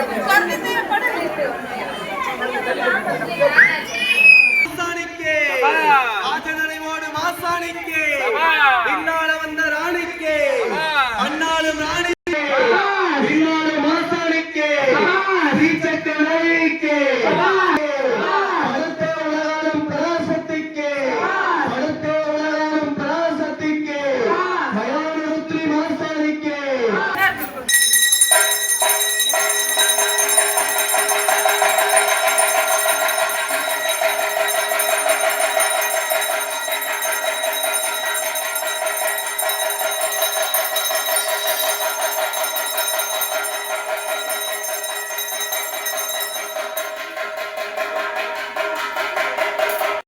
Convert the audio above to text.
பண்ணிட்டு